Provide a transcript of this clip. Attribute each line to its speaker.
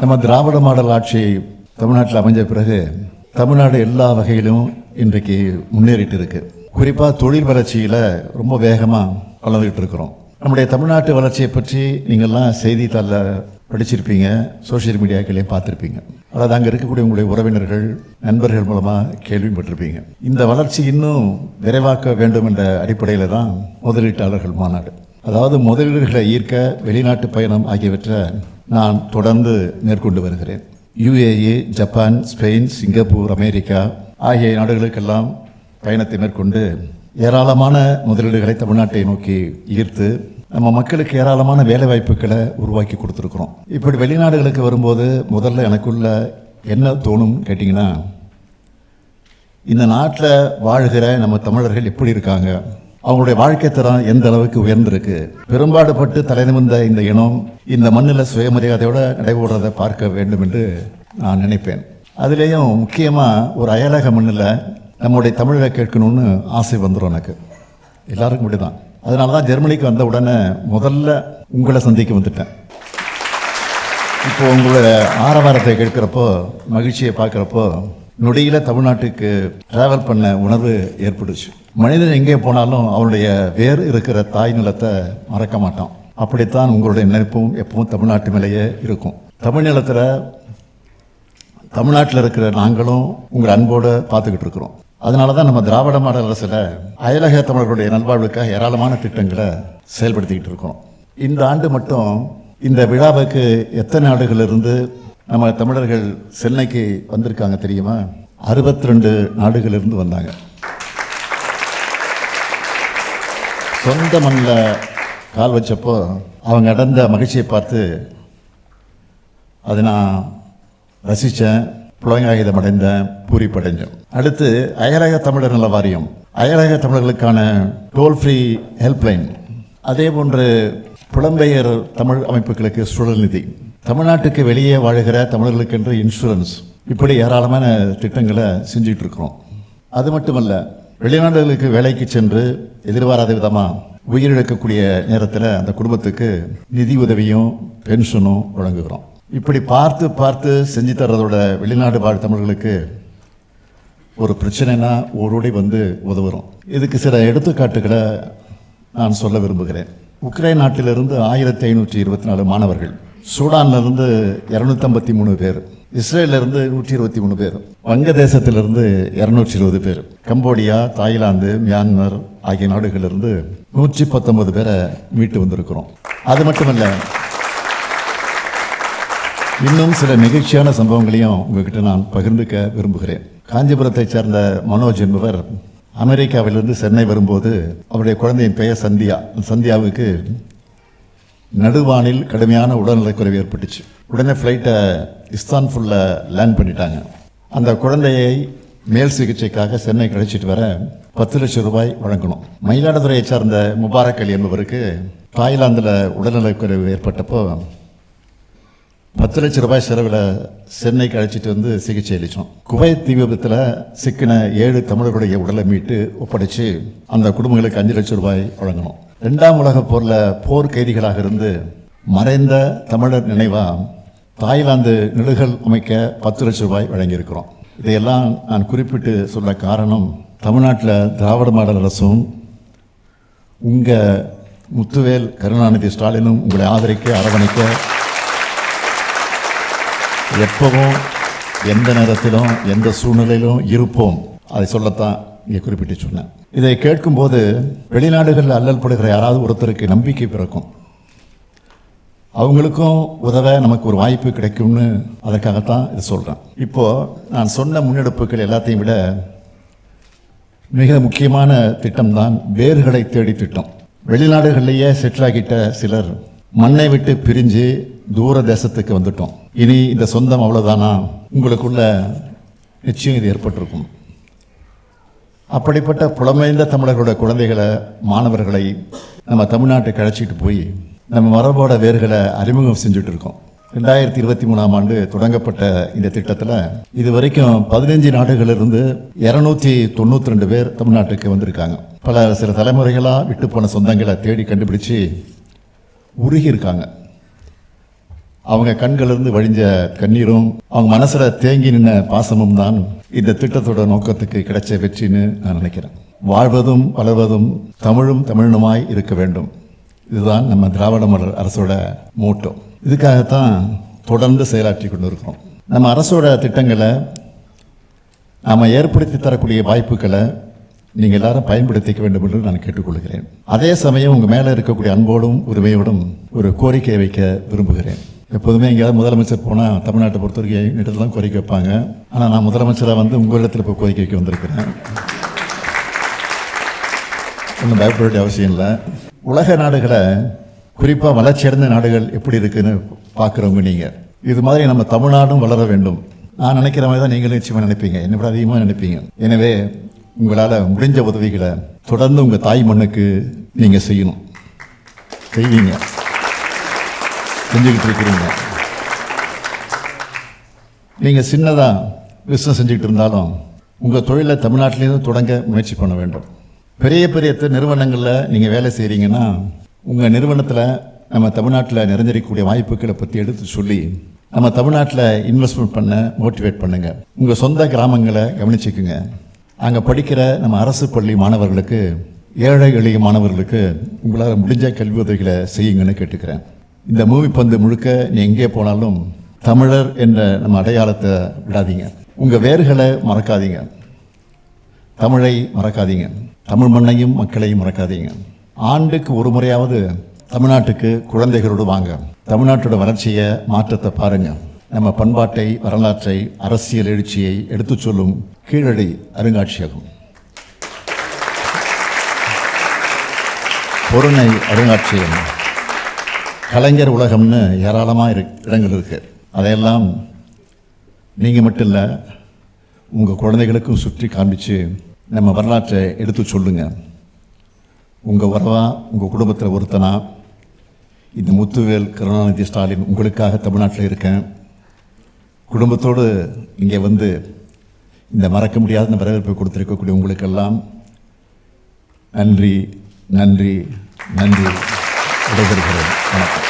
Speaker 1: நம்ம திராவிட மாடல் ஆட்சி தமிழ்நாட்டில் அமைஞ்ச பிறகு தமிழ்நாடு எல்லா வகையிலும் இன்றைக்கு முன்னேறிட்டு இருக்கு குறிப்பாக தொழில் வளர்ச்சியில் ரொம்ப வேகமாக வளர்ந்துக்கிட்டு இருக்கிறோம். நம்முடைய தமிழ்நாட்டு வளர்ச்சியை பற்றி நீங்கள்லாம் செய்தித்தாளில் படிச்சிருப்பீங்க சோஷியல் மீடியாக்களையும் பார்த்துருப்பீங்க. அதாவது அங்கே இருக்கக்கூடிய உங்களுடைய உறவினர்கள் நண்பர்கள் மூலமாக கேள்விப்பட்டிருப்பீங்க இந்த வளர்ச்சி இன்னும் விரைவாக்க வேண்டும் என்ற அடிப்படையில் தான் முதலீட்டாளர்கள் மாநாடு. அதாவது முதலீடுகளை ஈர்க்க வெளிநாட்டு பயணம் ஆகியவற்றை நான் தொடர்ந்து மேற்கொண்டு வருகிறேன். UAE Japan Spain Singapore America ஆகிய நாடுகளுக்கெல்லாம் பயணத்தை மேற்கொண்டு ஏராளமான முதலீடுகளை தமிழ்நாட்டை நோக்கி ஈர்த்து நம்ம மக்களுக்கு ஏராளமான வேலை வாய்ப்புகளை உருவாக்கி கொடுத்துருக்குறோம். இப்படி வெளிநாடுகளுக்கு வரும்போது முதல்ல எனக்குள்ள என்ன தோணும் கேட்டிங்கன்னா இந்த நாட்டில் வாழ்கிற நம்ம தமிழர்கள் எப்படி இருக்காங்க? அவங்களுடைய வாழ்க்கை தரம் எந்த அளவுக்கு உயர்ந்திருக்கு? பெரும்பாடுபட்டு தலைநிமிர்ந்த இந்த இனம் இந்த மண்ணில் சுயமரியாதையோடு நடைபெறுறதை பார்க்க வேண்டும் என்று நான் நினைப்பேன். அதுலேயும் முக்கியமாக ஒரு அயலக மண்ணில் நம்முடைய தமிழை கேட்கணும்னு ஆசை வந்துடும் எனக்கு. எல்லாருக்கும் இப்படி தான் அதனால தான் ஜெர்மனிக்கு வந்த உடனே முதல்ல உங்களை சந்திக்க வந்துட்டேன். இப்போ உங்களோட ஆரவாரத்தை கேட்குறப்போ மகிழ்ச்சியை பார்க்குறப்போ நொடியில் தமிழ்நாட்டுக்கு ட்ராவல் பண்ண உணர்வு ஏற்பட்டுச்சு. மனிதன் எங்கே போனாலும் அவருடைய வேர் இருக்கிற தாய் நிலத்தை மறக்க மாட்டான். அப்படித்தான் உங்களுடைய நினைப்பும் எப்பவும் தமிழ்நாட்டு மேலேயே இருக்கும். தமிழ் நிலத்தில் தமிழ்நாட்டில் இருக்கிற நாங்களும் உங்கள் அன்போடு பார்த்துக்கிட்டு இருக்கிறோம். அதனால தான் நம்ம திராவிட மாடல் அரசில் அயலக தமிழர்களுடைய நல்வாழ்வுக்காக ஏராளமான திட்டங்களை செயல்படுத்திக்கிட்டு இருக்கோம் இந்த ஆண்டு மட்டும் இந்த விழாவுக்கு எத்தனை நாடுகளிலிருந்து நம்ம தமிழர்கள் சென்னைக்கு வந்திருக்காங்க தெரியுமா? அறுபத்தி ரெண்டு நாடுகளிலிருந்து வந்தாங்க. சொந்த மண்ணில் கால் வச்சப்போ அவங்க அடைந்த மகிழ்ச்சியை பார்த்து அதை நான் ரசித்தேன் புலங்காகிதம் அடைந்தேன் பூரிப்படைஞ்சேன். அடுத்து அயலக தமிழர் நல வாரியம். அயலக தமிழர்களுக்கான டோல் ஃப்ரீ ஹெல்ப்லைன் அதே போன்று புலம்பெயர் தமிழ் அமைப்புகளுக்கு சுழல் நிதி. தமிழ்நாட்டுக்கு வெளியே வாழுகிற தமிழர்களுக்கென்று இன்சூரன்ஸ் இப்படி ஏராளமான திட்டங்களை செஞ்சுட்டு இருக்கிறோம் அது மட்டுமல்ல வெளிநாடுகளுக்கு வேலைக்கு சென்று எதிர்பாராத விதமாக உயிரிழக்கக்கூடிய நேரத்தில் அந்த குடும்பத்துக்கு நிதி உதவியும் பென்ஷனும் வழங்குகிறோம். இப்படி பார்த்து பார்த்து செஞ்சு தர்றதோட வெளிநாடு வாழ் தமிழர்களுக்கு ஒரு பிரச்சனைனா ஓடோடி வந்து உதவுறோம். இதுக்கு சில எடுத்துக்காட்டுகளை நான் சொல்ல விரும்புகிறேன். உக்ரைன் நாட்டிலிருந்து ஆயிரத்தி ஐநூற்றி இருபத்தி நாலு மாணவர்கள் சூடான்லேருந்து இரநூத்தம்பத்தி மூணு பேர் இஸ்ரேலேருந்து நூற்றி இருபத்தி மூணு பேர் வங்கதேசத்திலிருந்து இரநூற்றி இருபது பேர் கம்போடியா தாய்லாந்து மியான்மர் ஆகிய நாடுகளிலிருந்து நூற்றி பத்தொன்பது பேரை மீட்டு வந்திருக்கிறோம். அது மட்டுமல்ல இன்னும் சில நிகழ்ச்சியான சம்பவங்களையும் உங்ககிட்ட நான் பகிர்ந்துக்க விரும்புகிறேன். காஞ்சிபுரத்தைச் சேர்ந்த மனோஜ் என்பவர் அமெரிக்காவிலிருந்து சென்னை வரும்போது அவருடைய குழந்தையின் பெயர் சந்தியா. சந்தியாவுக்கு நடுவானில் கடுமையான உடல்நலக்குறைவு ஏற்பட்டுச்சு. உடனே ஃப்ளைட்டை இஸ்தான்புல்ல லேண்ட் பண்ணிட்டாங்க. அந்த குழந்தையை மேல் சிகிச்சைக்காக சென்னை கழிச்சிட்டு வர பத்து லட்சம் ரூபாய் வழங்கணும். மயிலாடுதுறையை சார்ந்த முபாரக் அலி என்பவருக்கு தாய்லாந்தில் உடல்நலக்குறைவு ஏற்பட்டப்போ பத்து லட்சம் ரூபாய் செலவில் சென்னைக்கு அழைச்சிட்டு வந்து சிகிச்சை அளித்தோம் குவைத் தீ விபத்தில் சிக்கின ஏழு தமிழர்களுடைய உடலை மீட்டு ஒப்படைச்சு அந்த குடும்பங்களுக்கு அஞ்சு லட்சம் ரூபாய் வழங்கணும். ரெண்டாம் உலகப் போரில் போர் கைதிகளாக இருந்து மறைந்த தமிழர் நினைவாக தாய்லாந்து நிலுகள் அமைக்க பத்து லட்சம் ரூபாய் வழங்கியிருக்கிறோம். இதையெல்லாம் நான் குறிப்பிட்டு சொல்ல காரணம் தமிழ்நாட்டில் திராவிட மாடல் அரசும் உங்கள் முத்துவேல் கருணாநிதி ஸ்டாலினும் உங்களை ஆதரிக்க அரவணைக்க எப்பவும் எந்த நேரத்திலும் எந்த சூழ்நிலையிலும் இருப்போம். அதை சொல்லத்தான் இங்கே குறிப்பிட்டு சொன்னேன். இதை கேட்கும்போது வெளிநாடுகளில் அல்லல் படுகிற யாராவது ஒருத்தருக்கு நம்பிக்கை பிறக்கும். அவங்களுக்கும் உதவ நமக்கு ஒரு வாய்ப்பு கிடைக்கும்னு அதற்காகத்தான் இது சொல்கிறேன் இப்போது நான் சொன்ன முன்னெடுப்புகள் எல்லாத்தையும் விட மிக முக்கியமான திட்டம் தான் வேர்களை தேடி திட்டம். வெளிநாடுகளிலேயே செட்டிலாகிட்ட சிலர் மண்ணை விட்டு பிரிஞ்சு தூர தேசத்துக்கு வந்துட்டோம். இனி இந்த சொந்தம் அவ்வளோதானா உங்களுக்குள்ள நிச்சயம் இது ஏற்பட்டிருக்கும். அப்படிப்பட்ட புலமைந்த தமிழர்களோட குழந்தைகளை மாணவர்களை நம்ம தமிழ்நாட்டுக்கு அழைச்சிட்டு போய் நம்ம மரபோட வேர்களை அறிமுகம் செஞ்சுட்டு இருக்கோம். ரெண்டாயிரத்தி இருபத்தி மூணாம் ஆண்டு தொடங்கப்பட்ட இந்த திட்டத்தில் இது வரைக்கும் பதினஞ்சு நாடுகளிலிருந்து இரநூத்தி தொண்ணூற்றி ரெண்டு பேர் தமிழ்நாட்டுக்கு வந்திருக்காங்க. பல சில தலைமுறைகளாக விட்டு போன சொந்தங்களை தேடி கண்டுபிடிச்சு உருகி இருக்காங்க. அவங்க கண்களிலிருந்து வழிஞ்ச கண்ணீரும் அவங்க மனசில் தேங்கி நின்ன பாசமும் தான் இந்த திட்டத்தோட நோக்கத்துக்கு கிடைச்ச வெற்றின்னு நான் நினைக்கிறேன். வாழ்வதும் வளர்வதும் தமிழும் தமிழனுமாய் இருக்க வேண்டும். இதுதான் நம்ம திராவிட மலர் அரசோட மோட்டோ. இதுக்காகத்தான் தொடர்ந்து செயலாற்றி கொண்டு இருக்கிறோம் நம்ம அரசோட திட்டங்களை நாம் ஏற்படுத்தி தரக்கூடிய வாய்ப்புகளை நீங்கள் எல்லாரும் பயன்படுத்திக்க வேண்டும் என்று நான் கேட்டுக்கொள்கிறேன். அதே சமயம் உங்கள் மேலே இருக்கக்கூடிய அன்போடும் உரிமையோடும் ஒரு கோரிக்கை வைக்க விரும்புகிறேன். எப்போதுமே எங்கேயாவது முதலமைச்சர் போனால் தமிழ்நாட்டை பொறுத்த வரைக்கும் என்னிடத்துல தான் கோரிக்கை வைப்பாங்க. ஆனால் நான் முதலமைச்சராக வந்து உங்கள் இடத்துல இப்போ கோரிக்கை வைக்க வந்திருக்கிறேன். ஒன்றும் பயப்பட வேண்டிய அவசியம் இல்லை. உலக நாடுகளை குறிப்பாக வளர்ச்சியடைந்த நாடுகள் எப்படி இருக்குன்னு பார்க்குறவங்க நீங்கள் இது மாதிரி நம்ம தமிழ்நாடும் வளர வேண்டும். நான் நினைக்கிற மாதிரி தான் நீங்களும் நிச்சயமாக நினைப்பீங்க. என்னை விட அதிகமாக நினைப்பீங்க. எனவே உங்களால் முடிஞ்ச உதவிகளை தொடர்ந்து உங்கள் தாய் மண்ணுக்கு நீங்கள் செய்யணும். செய்வீங்க. செஞ்சுக்கிட்டு இருக்கிறீங்க. நீங்கள் சின்னதாக பிஸ்னஸ் செஞ்சுக்கிட்டு இருந்தாலும் உங்கள் தொழிலை தமிழ்நாட்டிலேருந்து தொடங்க முயற்சி பண்ண வேண்டும். பெரிய பெரிய நிறுவனங்களில் நீங்கள் வேலை செய்கிறீங்கன்னா உங்கள் நிறுவனத்தில் நம்ம தமிழ்நாட்டில் நிறைஞ்சிருக்கக்கூடிய வாய்ப்புகளை பற்றி எடுத்து சொல்லி நம்ம தமிழ்நாட்டில் இன்வெஸ்ட்மெண்ட் பண்ண மோட்டிவேட் பண்ணுங்கள் உங்கள் சொந்த கிராமங்களை கவனிச்சுக்குங்க. அங்கே படிக்கிற நம்ம அரசு பள்ளி மாணவர்களுக்கு ஏழை எளிய மாணவர்களுக்கு உங்களால் முடிஞ்ச கல்வி உதவிகளை செய்யுங்கன்னு கேட்டுக்கிறேன். இந்த மூவி பந்து முழுக்க நீ எங்கே போனாலும் தமிழர் என்ற நம்ம அடையாளத்தை விடாதீங்க. உங்கள் வேர்களை மறக்காதீங்க. தமிழை மறக்காதீங்க. தமிழ் மண்ணையும் மக்களையும் மறக்காதீங்க. ஆண்டுக்கு ஒரு முறையாவது தமிழ்நாட்டுக்கு குழந்தைகளோடு வாங்க. தமிழ்நாட்டோட வளர்ச்சியை மாற்றத்தை பாருங்க. நம்ம பண்பாட்டை வரலாற்றை அரசியல் எழுச்சியை எடுத்துச் சொல்லும் கீழடி அருங்காட்சியகம். பொருணை அருங்காட்சியகம். கலைஞர் உலகம்னு ஏராளமாக இரு இடங்கள் இருக்குது அதையெல்லாம் நீங்கள் மட்டும் இல்லை உங்கள் குழந்தைகளுக்கும் சுற்றி காமிச்சு நம்ம வரலாற்றை எடுத்து சொல்லுங்க. உங்கள் உறவா உங்கள் குடும்பத்தில் ஒருத்தனா இந்த முத்துவேல் கருணாநிதி ஸ்டாலின் உங்களுக்காக தமிழ்நாட்டில் இருக்கேன். குடும்பத்தோடு இங்கே வந்து இந்த மறக்க முடியாத இந்த வரவேற்பை கொடுத்துருக்கக்கூடிய உங்களுக்கெல்லாம் நன்றி நன்றி நன்றி. விடைபெறுகிறேன் வணக்கம்